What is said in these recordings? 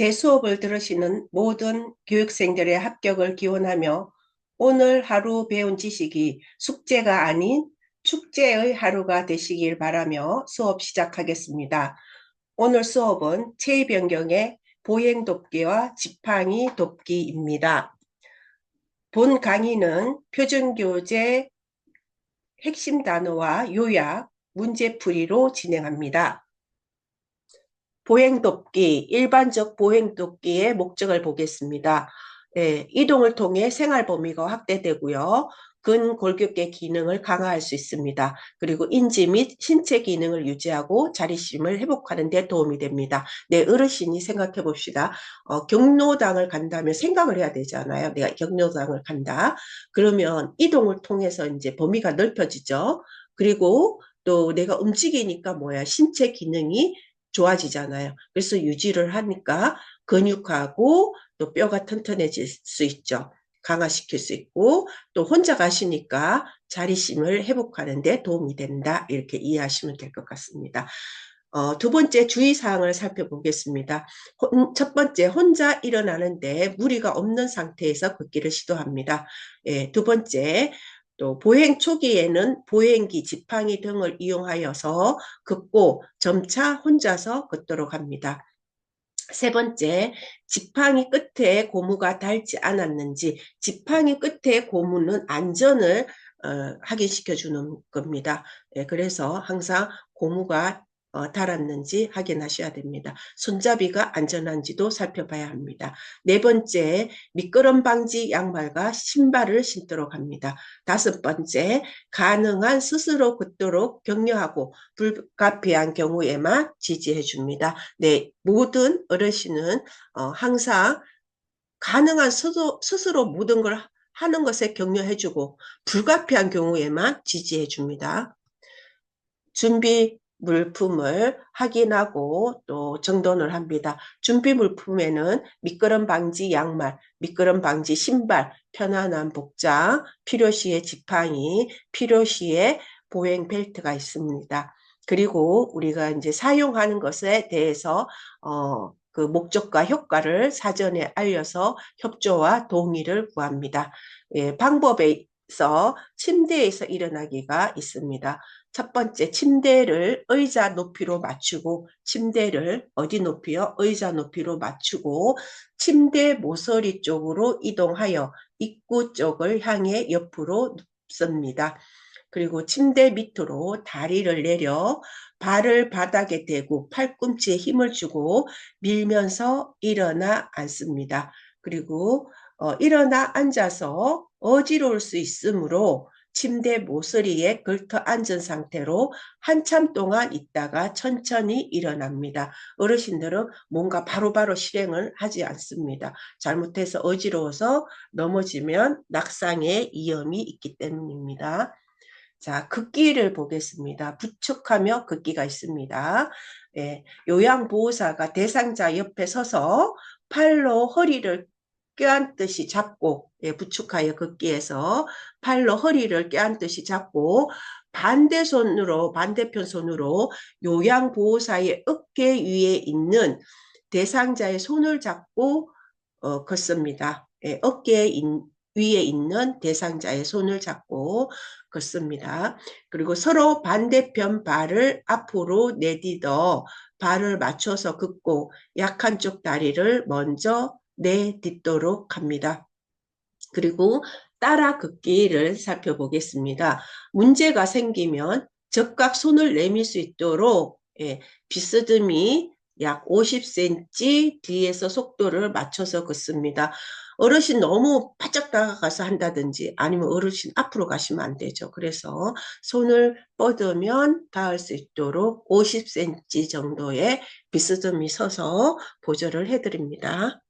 제 수업을 들으시는 모든 교육생들의 합격을 기원하며 오늘 하루 배운 지식이 숙제가 아닌 축제의 하루가 되시길 바라며 수업 시작하겠습니다. 오늘 수업은 체변경의 보행 돕기와 지팡이 돕기입니다. 본 강의는 표준교재 핵심 단어와 요약, 문제풀이로 진행합니다. 보행돕기, 일반적 보행돕기의 목적을 보겠습니다. 예, 이동을 통해 생활 범위가 확대되고요. 근골격계 기능을 강화할 수 있습니다. 그리고 인지 및 신체 기능을 유지하고 자립심을 회복하는 데 도움이 됩니다. 네, 어르신이 생각해 봅시다. 어, 경로당을 간다면 생각을 해야 되잖아요. 내가 경로당을 간다. 그러면 이동을 통해서 이제 범위가 넓혀지죠. 그리고 또 내가 움직이니까 뭐야 신체 기능이 좋아지잖아요. 그래서 유지를 하니까 근육하고 또 뼈가 튼튼해질 수 있죠. 강화시킬 수 있고 또 혼자 가시니까 자리심을 회복하는 데 도움이 된다. 이렇게 이해하시면 될 것 같습니다. 어, 두 번째 주의사항을 살펴보겠습니다. 혼, 첫 번째, 혼자 일어나는데 무리가 없는 상태에서 걷기를 시도합니다. 예, 두 번째, 또 보행 초기에는 보행기, 지팡이 등을 이용하여서 걷고 점차 혼자서 걷도록 합니다. 세 번째, 지팡이 끝에 고무가 닳지 않았는지 지팡이 끝에 고무는 안전을 어, 확인시켜 주는 겁니다. 예, 그래서 항상 고무가 어, 달았는지 확인하셔야 됩니다. 손잡이가 안전한지도 살펴봐야 합니다. 네 번째, 미끄럼 방지 양말과 신발을 신도록 합니다. 다섯 번째, 가능한 스스로 걷도록 격려하고 불가피한 경우에만 지지해 줍니다. 네, 모든 어르신은 어, 항상 가능한 스스로, 스스로 모든 걸 하는 것에 격려해 주고 불가피한 경우에만 지지해 줍니다. 준비 물품을 확인하고 또 정돈을 합니다. 준비 물품에는 미끄럼 방지 양말, 미끄럼 방지 신발, 편안한 복장, 필요시에 지팡이, 필요시에 보행 벨트가 있습니다. 그리고 우리가 이제 사용하는 것에 대해서 어, 그 목적과 효과를 사전에 알려서 협조와 동의를 구합니다. 예, 방법에서 침대에서 일어나기가 있습니다. 첫 번째 침대를 의자 높이로 맞추고 침대를 어디 높이요? 의자 높이로 맞추고 침대 모서리 쪽으로 이동하여 입구 쪽을 향해 옆으로 눕습니다. 그리고 침대 밑으로 다리를 내려 발을 바닥에 대고 팔꿈치에 힘을 주고 밀면서 일어나 앉습니다. 그리고 어, 일어나 앉아서 어지러울 수 있으므로 침대 모서리에 걸터 앉은 상태로 한참 동안 있다가 천천히 일어납니다. 어르신들은 뭔가 바로바로 바로 실행을 하지 않습니다. 잘못해서 어지러워서 넘어지면 낙상의 위험이 있기 때문입니다. 자, 긋기를 보겠습니다. 부축하며 긋기가 있습니다. 예, 요양보호사가 대상자 옆에 서서 팔로 허리를 껴안듯이 잡고 예, 부축하여 걷기에서 팔로 허리를 껴안듯이 잡고 반대 손으로 반대편 손으로 요양 보호사의 어깨 위에 있는 대상자의 손을 잡고 어, 걷습니다. 예, 어깨 인, 위에 있는 대상자의 손을 잡고 걷습니다. 그리고 서로 반대편 발을 앞으로 내딛어 발을 맞춰서 긋고 약한 쪽 다리를 먼저 내딛도록 합니다. 그리고 따라 긋기를 살펴보겠습니다. 문제가 생기면 적각 손을 내밀 수 있도록 예, 비스듬히 약 50cm 뒤에서 속도를 맞춰서 긋습니다. 어르신 너무 바짝 다가가서 한다든지 아니면 어르신 앞으로 가시면 안 되죠. 그래서 손을 뻗으면 닿을 수 있도록 50cm 정도의 비스듬히 서서 보조를 해드립니다.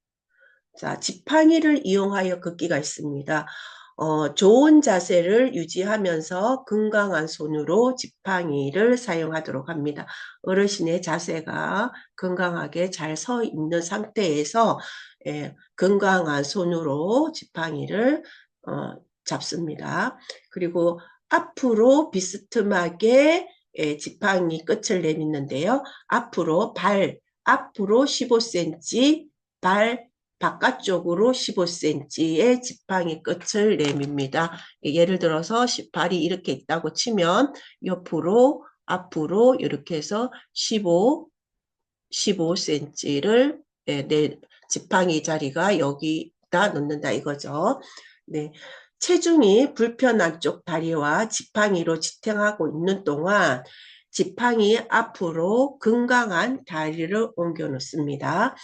자, 지팡이를 이용하여 걷기가 있습니다. 어, 좋은 자세를 유지하면서 건강한 손으로 지팡이를 사용하도록 합니다. 어르신의 자세가 건강하게 잘 서 있는 상태에서 예, 건강한 손으로 지팡이를 어, 잡습니다. 그리고 앞으로 비스듬하게 예, 지팡이 끝을 내딛는데요. 앞으로 발 앞으로 15cm 발 바깥쪽으로 15cm의 지팡이 끝을 내밉니다. 예를 들어서 발이 이렇게 있다고 치면 옆으로 앞으로 이렇게 해서 15 15cm를 네, 내 지팡이 자리가 여기다 놓는다 이거죠. 네. 체중이 불편한 쪽 다리와 지팡이로 지탱하고 있는 동안 지팡이 앞으로 건강한 다리를 옮겨 놓습니다.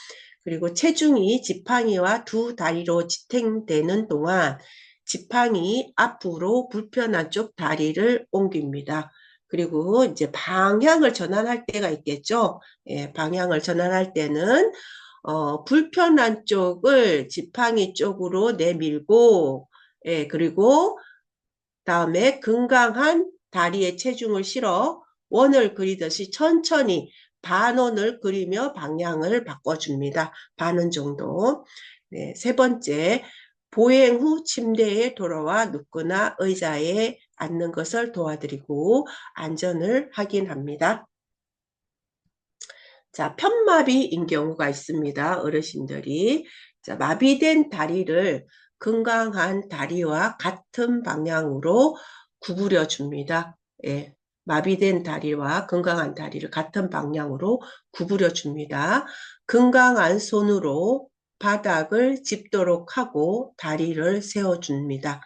그리고 체중이 지팡이와 두 다리로 지탱되는 동안 지팡이 앞으로 불편한 쪽 다리를 옮깁니다. 그리고 이제 방향을 전환할 때가 있겠죠. 예, 방향을 전환할 때는 어, 불편한 쪽을 지팡이 쪽으로 내밀고 예, 그리고 다음에 건강한 다리에 체중을 실어 원을 그리듯이 천천히 반원을 그리며 방향을 바꿔줍니다. 반원 정도. 네, 세 번째, 보행 후 침대에 돌아와 눕거나 의자에 앉는 것을 도와드리고 안전을 확인합니다. 자, 편마비인 경우가 있습니다. 어르신들이. 자, 마비된 다리를 건강한 다리와 같은 방향으로 구부려 줍니다. 예, 마비된 다리와 건강한 다리를 같은 방향으로 구부려 줍니다. 건강한 손으로 바닥을 짚도록 하고 다리를 세워줍니다.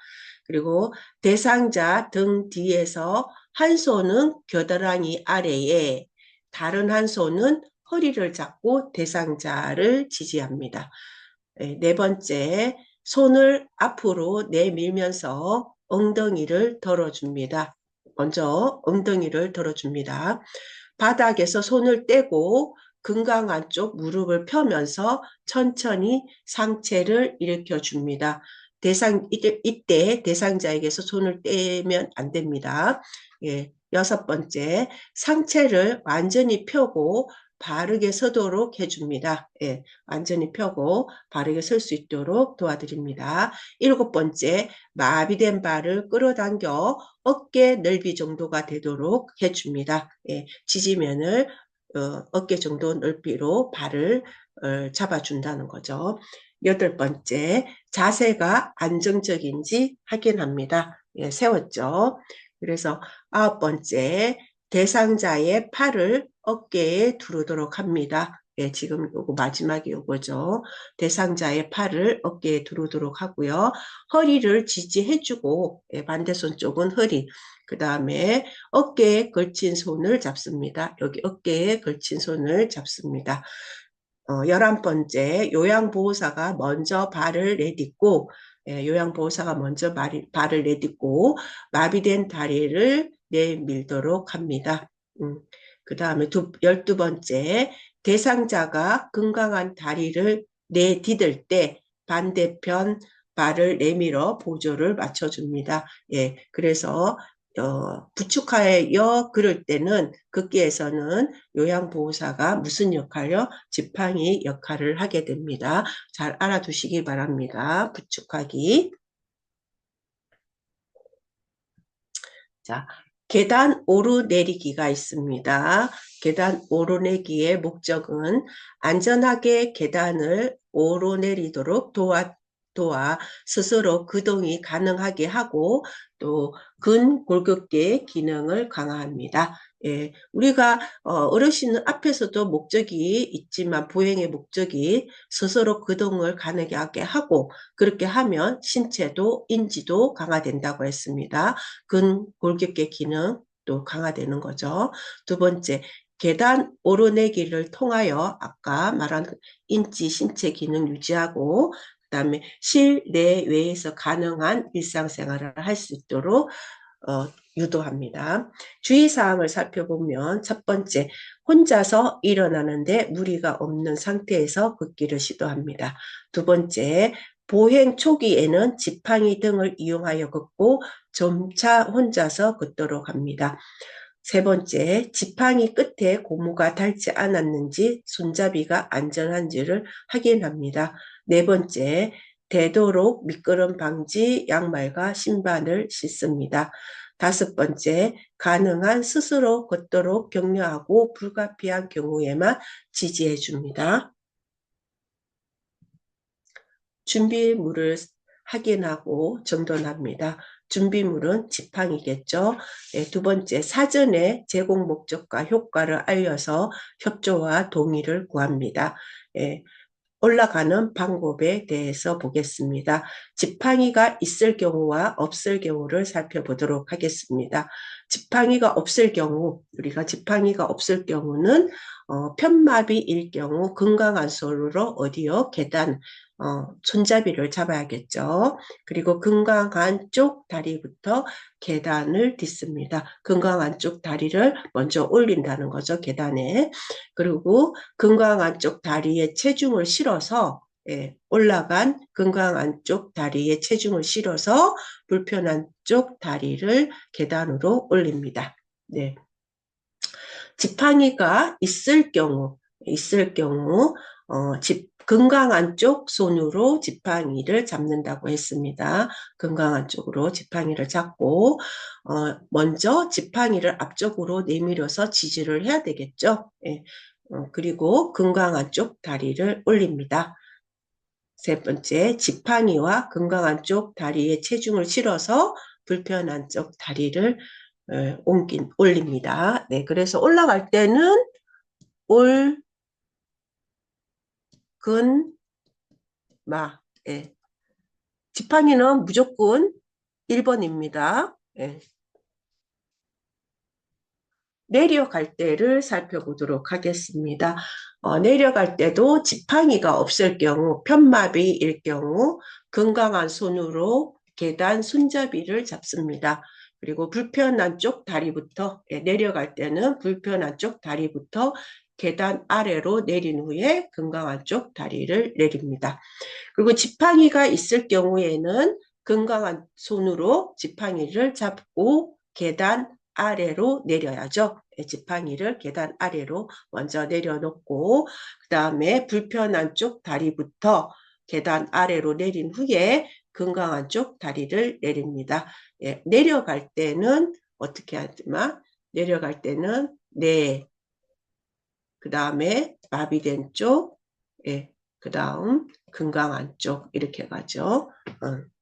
그리고 대상자 등 뒤에서 한 손은 겨드랑이 아래에 다른 한 손은 허리를 잡고 대상자를 지지합니다. 네, 네 번째, 손을 앞으로 내밀면서 엉덩이를 덜어줍니다. 먼저 엉덩이를 덜어줍니다. 바닥에서 손을 떼고 건강한 쪽 무릎을 펴면서 천천히 상체를 일으켜 줍니다. 대상 이때 대상자에게서 손을 떼면 안 됩니다. 예, 여섯 번째 상체를 완전히 펴고 바르게 서도록 해줍니다. 예, 완전히 펴고 바르게 설 수 있도록 도와드립니다. 일곱 번째, 마비된 발을 끌어당겨 어깨 넓이 정도가 되도록 해줍니다. 예, 지지면을 어, 어깨 정도 넓이로 발을 어, 잡아준다는 거죠. 여덟 번째, 자세가 안정적인지 확인합니다. 예, 세웠죠. 그래서 아홉 번째, 대상자의 팔을 어깨에 두르도록 합니다. 예, 지금 요거 마지막이 요거죠. 대상자의 팔을 어깨에 두르도록 하고요. 허리를 지지해주고 예, 반대손 쪽은 허리 그 다음에 어깨에 걸친 손을 잡습니다. 여기 어깨에 걸친 손을 잡습니다. 어, 11번째 요양보호사가 먼저 발을 내딛고 예, 요양보호사가 먼저 말, 발을 내딛고 마비된 다리를 내밀도록 합니다. 음, 그 다음에 두, 12번째 대상자가 건강한 다리를 내디딜 때 반대편 발을 내밀어 보조를 맞춰줍니다. 예, 그래서 어, 부축하여 그럴 때는 극기에서는 요양보호사가 무슨 역할요? 지팡이 역할을 하게 됩니다. 잘 알아두시기 바랍니다. 부축하기. 자, 계단 오르내리기가 있습니다. 계단 오르내기의 목적은 안전하게 계단을 오르내리도록 도와 도와 스스로 그동이 가능하게 하고 또 근골격계 기능을 강화합니다. 예, 우리가 어, 르신 앞에서도 목적이 있지만 보행의 목적이 스스로 그동을 가능하게 하고 그렇게 하면 신체도 인지도 강화된다고 했습니다. 근 골격계 기능도 강화되는 거죠. 두 번째, 계단 오르내기를 통하여 아까 말한 인지 신체 기능 유지하고 그다음에 실내외에서 가능한 일상생활을 할 수 있도록 어, 유도합니다. 주의사항을 살펴보면 첫 번째, 혼자서 일어나는데 무리가 없는 상태에서 걷기를 시도합니다. 두 번째, 보행 초기에는 지팡이 등을 이용하여 걷고 점차 혼자서 걷도록 합니다. 세 번째, 지팡이 끝에 고무가 닳지 않았는지 손잡이가 안전한지를 확인합니다. 네 번째, 되도록 미끄럼 방지 양말과 신발을 신습니다. 다섯 번째, 가능한 스스로 걷도록 격려하고 불가피한 경우에만 지지해 줍니다. 준비물을 확인하고 정돈합니다. 준비물은 지팡이겠죠. 예, 두 번째, 사전에 제공 목적과 효과를 알려서 협조와 동의를 구합니다. 예, 올라가는 방법에 대해서 보겠습니다. 지팡이가 있을 경우와 없을 경우를 살펴보도록 하겠습니다. 지팡이가 없을 경우, 우리가 지팡이가 없을 경우는 어, 편마비일 경우 건강한 솔로 어디요? 계단, 어, 손잡이를 잡아야겠죠. 그리고 건강한 쪽 다리부터 계단을 딛습니다. 건강한 쪽 다리를 먼저 올린다는 거죠. 계단에. 그리고 건강한 쪽 다리에 체중을 실어서 예, 올라간 건강한 쪽 다리에 체중을 실어서 불편한 쪽 다리를 계단으로 올립니다. 네. 지팡이가 있을 경우, 있을 경우, 어, 집, 건강한 쪽 손으로 지팡이를 잡는다고 했습니다. 건강한 쪽으로 지팡이를 잡고 어, 먼저 지팡이를 앞쪽으로 내밀어서 지지를 해야 되겠죠. 예. 어, 그리고 건강한 쪽 다리를 올립니다. 세 번째, 지팡이와 건강한 쪽 다리에 체중을 실어서 불편한 쪽 다리를 어, 옮긴, 올립니다. 네, 그래서 올라갈 때는 올, 근, 마. 예. 지팡이는 무조건 1번입니다. 예. 내려갈 때를 살펴보도록 하겠습니다. 어, 내려갈 때도 지팡이가 없을 경우, 편마비일 경우 건강한 손으로 계단 손잡이를 잡습니다. 그리고 불편한 쪽 다리부터 예, 내려갈 때는 불편한 쪽 다리부터 계단 아래로 내린 후에 건강한 쪽 다리를 내립니다. 그리고 지팡이가 있을 경우에는 건강한 손으로 지팡이를 잡고 계단 아래로 내려야죠. 예, 지팡이를 계단 아래로 먼저 내려놓고 그 다음에 불편한 쪽 다리부터 계단 아래로 내린 후에 건강한 쪽 다리를 내립니다. 예, 내려갈 때는 어떻게 하지만 내려갈 때는 네, 그 다음에 마비된 쪽, 예, 그 다음 건강한 쪽 이렇게 가죠. 어.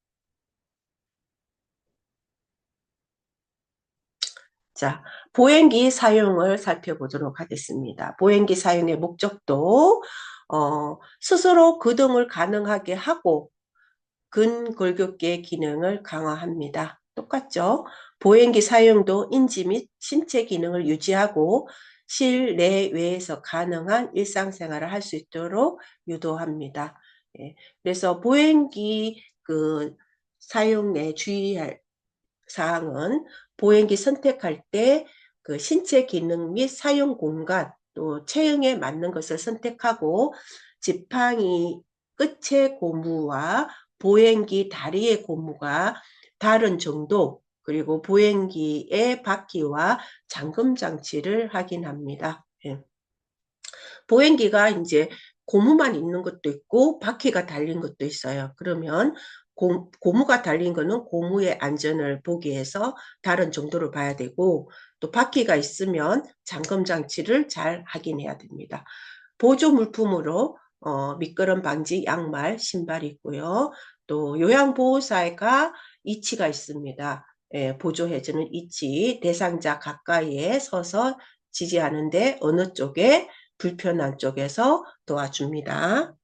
자, 보행기 사용을 살펴보도록 하겠습니다. 보행기 사용의 목적도 어, 스스로 거동을 가능하게 하고 근골격계 기능을 강화합니다. 똑같죠? 보행기 사용도 인지 및 신체 기능을 유지하고 실내외에서 가능한 일상생활을 할 수 있도록 유도합니다. 예, 그래서 보행기 그 사용에 주의할 사항은 보행기 선택할 때 그 신체 기능 및 사용 공간 또 체형에 맞는 것을 선택하고 지팡이 끝의 고무와 보행기 다리의 고무가 다른 정도 그리고 보행기의 바퀴와 잠금 장치를 확인합니다. 예. 보행기가 이제 고무만 있는 것도 있고 바퀴가 달린 것도 있어요. 그러면 고, 고무가 달린 거는 고무의 안전을 보기 위해서 다른 정도를 봐야 되고 또 바퀴가 있으면 잠금 장치를 잘 확인해야 됩니다. 보조 물품으로 어, 미끄럼 방지 양말, 신발이 있고요. 또 요양보호사가 이치가 있습니다. 예, 보조해주는 이치 대상자 가까이에 서서 지지하는데 어느 쪽에 불편한 쪽에서 도와줍니다.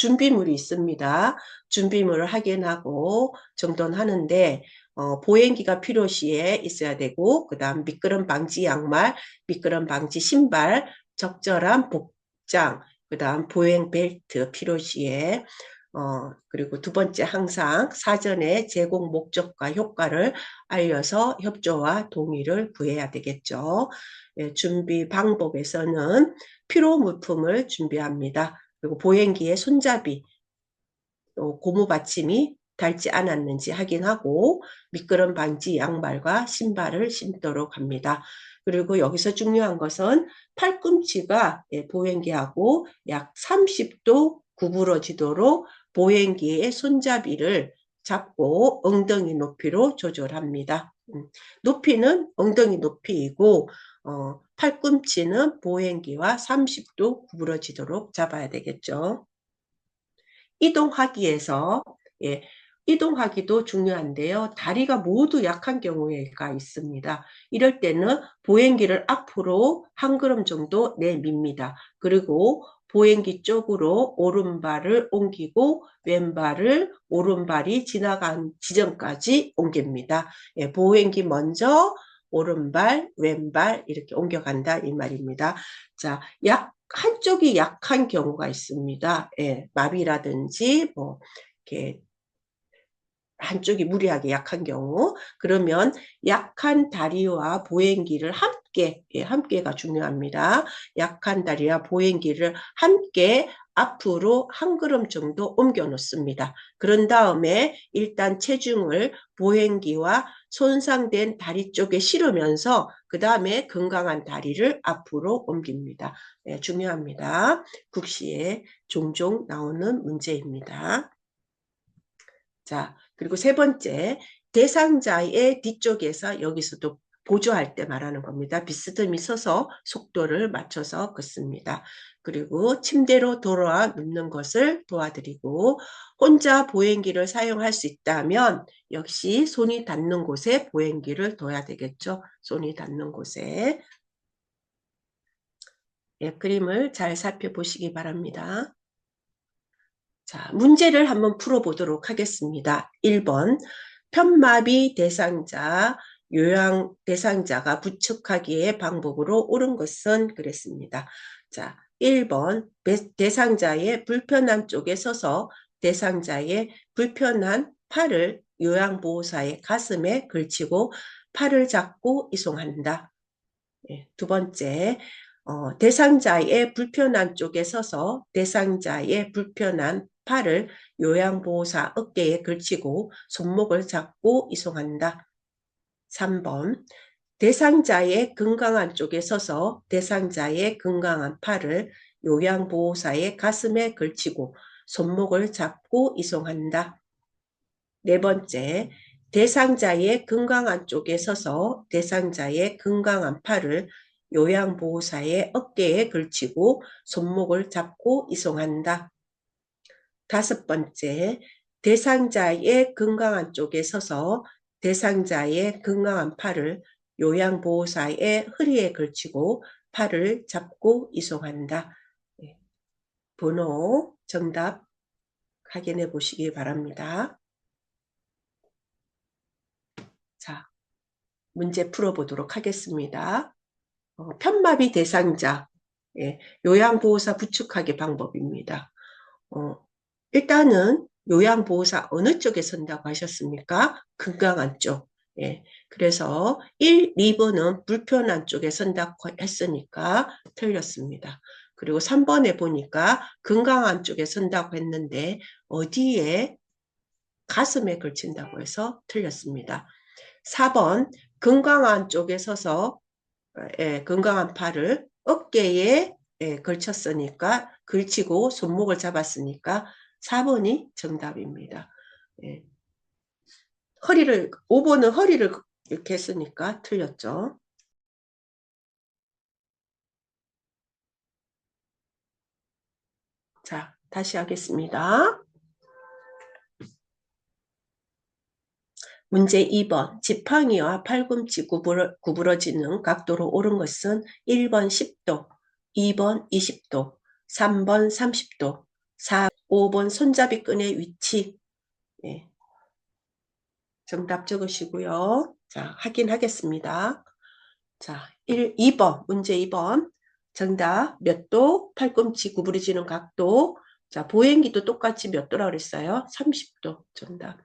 준비물이 있습니다. 준비물을 확인하고 정돈하는데 어, 보행기가 필요시에 있어야 되고 그 다음 미끄럼 방지 양말, 미끄럼 방지 신발, 적절한 복장, 그 다음 보행 벨트 필요시에 어, 그리고 두 번째 항상 사전에 제공 목적과 효과를 알려서 협조와 동의를 구해야 되겠죠. 예, 준비 방법에서는 필요 물품을 준비합니다. 그리고 보행기의 손잡이, 또 고무 받침이 닳지 않았는지 확인하고 미끄럼 방지 양말과 신발을 신도록 합니다. 그리고 여기서 중요한 것은 팔꿈치가 예, 보행기하고 약 30도 구부러지도록 보행기의 손잡이를 잡고 엉덩이 높이로 조절합니다. 음, 높이는 엉덩이 높이이고 어, 팔꿈치는 보행기와 30도 구부러지도록 잡아야 되겠죠. 이동하기에서 예, 이동하기도 중요한데요. 다리가 모두 약한 경우가 있습니다. 이럴 때는 보행기를 앞으로 한 걸음 정도 내밉니다. 그리고 보행기 쪽으로 오른발을 옮기고 왼발을 오른발이 지나간 지점까지 옮깁니다. 예, 보행기 먼저 오른발, 왼발 이렇게 옮겨간다 이 말입니다. 자, 약 한쪽이 약한 경우가 있습니다. 예, 마비라든지 뭐 이렇게 한쪽이 무리하게 약한 경우 그러면 약한 다리와 보행기를 함께 예, 함께가 중요합니다. 약한 다리와 보행기를 함께 앞으로 한 걸음 정도 옮겨 놓습니다. 그런 다음에 일단 체중을 보행기와 손상된 다리 쪽에 실으면서 그 다음에 건강한 다리를 앞으로 옮깁니다. 네, 중요합니다. 국시에 종종 나오는 문제입니다. 자, 그리고 세 번째, 대상자의 뒤쪽에서 여기서도 보조할 때 말하는 겁니다. 비스듬히 서서 속도를 맞춰서 긋습니다. 그리고 침대로 돌아와 눕는 것을 도와드리고 혼자 보행기를 사용할 수 있다면 역시 손이 닿는 곳에 보행기를 둬야 되겠죠. 손이 닿는 곳에. 예, 그림을 잘 살펴보시기 바랍니다. 자, 문제를 한번 풀어보도록 하겠습니다. 1번 편마비 대상자, 요양 대상자가 부축하기의 방법으로 옳은 것은 그랬습니다. 자, 1번 대상자의 불편한 쪽에 서서 대상자의 불편한 팔을 요양보호사의 가슴에 걸치고 팔을 잡고 이송한다. 네, 두 번째, 어, 대상자의 불편한 쪽에 서서 대상자의 불편한 팔을 요양보호사 어깨에 걸치고 손목을 잡고 이송한다. 3번 대상자의 건강한 쪽에 서서 대상자의 건강한 팔을 요양보호사의 가슴에 걸치고 손목을 잡고 이송한다. 네 번째, 대상자의 건강한 쪽에 서서 대상자의 건강한 팔을 요양보호사의 어깨에 걸치고 손목을 잡고 이송한다. 다섯 번째, 대상자의 건강한 쪽에 서서 대상자의 건강한 팔을 요양보호사의 허리에 걸치고 팔을 잡고 이송한다. 네. 번호, 정답 확인해 보시기 바랍니다. 자, 문제 풀어보도록 하겠습니다. 어, 편마비 대상자, 예, 요양보호사 부축하기 방법입니다. 어, 일단은 요양보호사 어느 쪽에 선다고 하셨습니까? 건강한 쪽. 예. 그래서 1, 2번은 불편한 쪽에 선다고 했으니까 틀렸습니다. 그리고 3번에 보니까 건강한 쪽에 선다고 했는데 어디에 가슴에 걸친다고 해서 틀렸습니다. 4번 건강한 쪽에 서서 예, 건강한 팔을 어깨에 예, 걸쳤으니까 걸치고 손목을 잡았으니까 4번이 정답입니다. 예. 허리를 5번은 허리를 이렇게 했으니까 틀렸죠. 자, 다시 하겠습니다. 문제 2번 지팡이와 팔꿈치 구부러, 구부러지는 각도로 옳은 것은 1번 10도, 2번 20도, 3번 30도, 4, 5번 손잡이 끈의 위치. 네. 정답 적으시고요. 자, 확인하겠습니다. 자, 1, 2번, 문제 2번. 정답 몇 도? 팔꿈치 구부러지는 각도. 자, 보행기도 똑같이 몇 도라 그랬어요? 30도. 정답.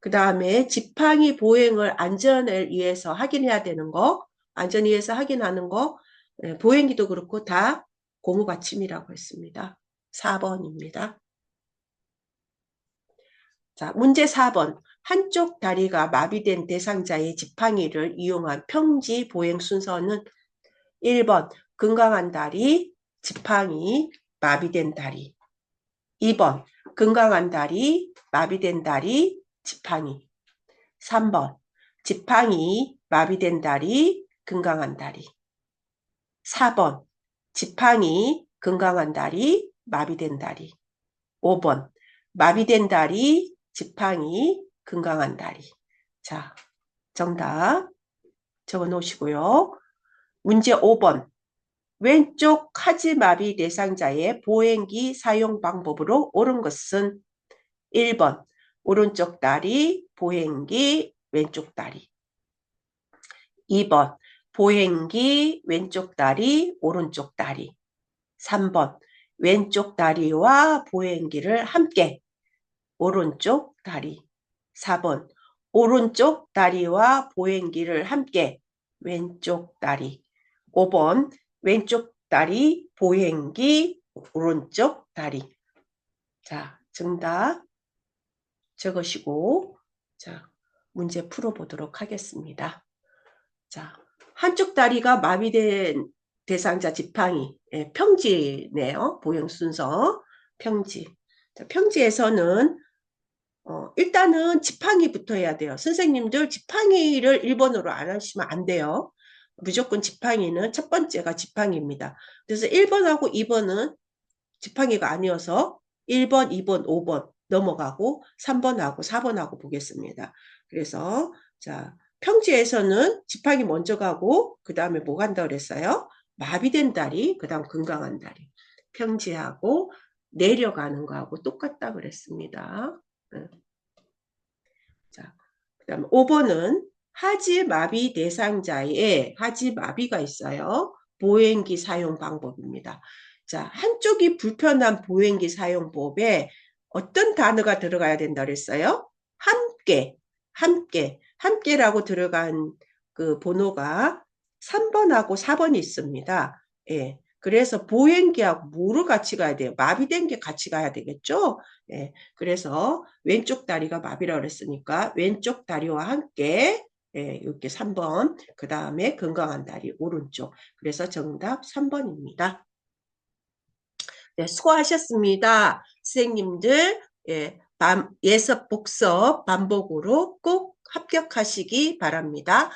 그 다음에 지팡이 보행을 안전을 위해서 확인해야 되는 거, 안전 위해서 확인하는 거, 네, 보행기도 그렇고 다 고무 받침이라고 했습니다. 4번입니다. 자, 문제 4번. 한쪽 다리가 마비된 대상자의 지팡이를 이용한 평지 보행 순서는 1번 건강한 다리, 지팡이, 마비된 다리. 2번 건강한 다리, 마비된 다리, 지팡이. 3번 지팡이, 마비된 다리, 건강한 다리. 4번 지팡이, 건강한 다리, 마비된 다리. 5번 마비된 다리, 지팡이, 건강한 다리. 자, 정답 적어 놓으시고요. 문제 5번. 왼쪽 하지마비 대상자의 보행기 사용 방법으로 옳은 것은? 1번. 오른쪽 다리, 보행기, 왼쪽 다리. 2번. 보행기, 왼쪽 다리, 오른쪽 다리. 3번. 왼쪽 다리와 보행기를 함께 오른쪽 다리 4번 오른쪽 다리와 보행기를 함께 왼쪽 다리 5번 왼쪽 다리, 보행기, 오른쪽 다리. 자, 정답 적으시고, 자, 문제 풀어보도록 하겠습니다. 자, 한쪽 다리가 마비된 대상자 지팡이, 예, 평지네요. 보행 순서, 평지. 자, 평지에서는 어, 일단은 지팡이 붙어야 돼요. 선생님들 지팡이를 1번으로 안 하시면 안 돼요. 무조건 지팡이는 첫 번째가 지팡이입니다. 그래서 1번하고 2번은 지팡이가 아니어서 1번, 2번, 5번 넘어가고 3번하고 4번하고 보겠습니다. 그래서 자 평지에서는 지팡이 먼저 가고 그 다음에 뭐 간다 그랬어요? 마비된 다리, 그 다음 건강한 다리. 평지하고 내려가는 거하고 똑같다 그랬습니다. 자, 그 다음에 5번은 하지 마비 대상자의 하지 마비가 있어요. 보행기 사용 방법입니다. 자, 한쪽이 불편한 보행기 사용법에 어떤 단어가 들어가야 된다 그랬어요? 함께, 함께, 함께라고 들어간 그 번호가 3번하고 4번이 있습니다. 예. 그래서 보행기하고 뭐를 같이 가야 돼요? 마비된 게 같이 가야 되겠죠? 예. 그래서 왼쪽 다리가 마비라고 그랬으니까 왼쪽 다리와 함께 예, 이렇게 3번. 그 다음에 건강한 다리 오른쪽. 그래서 정답 3번입니다. 네, 수고하셨습니다. 선생님들 예, 예습 복습 반복으로 꼭 합격하시기 바랍니다.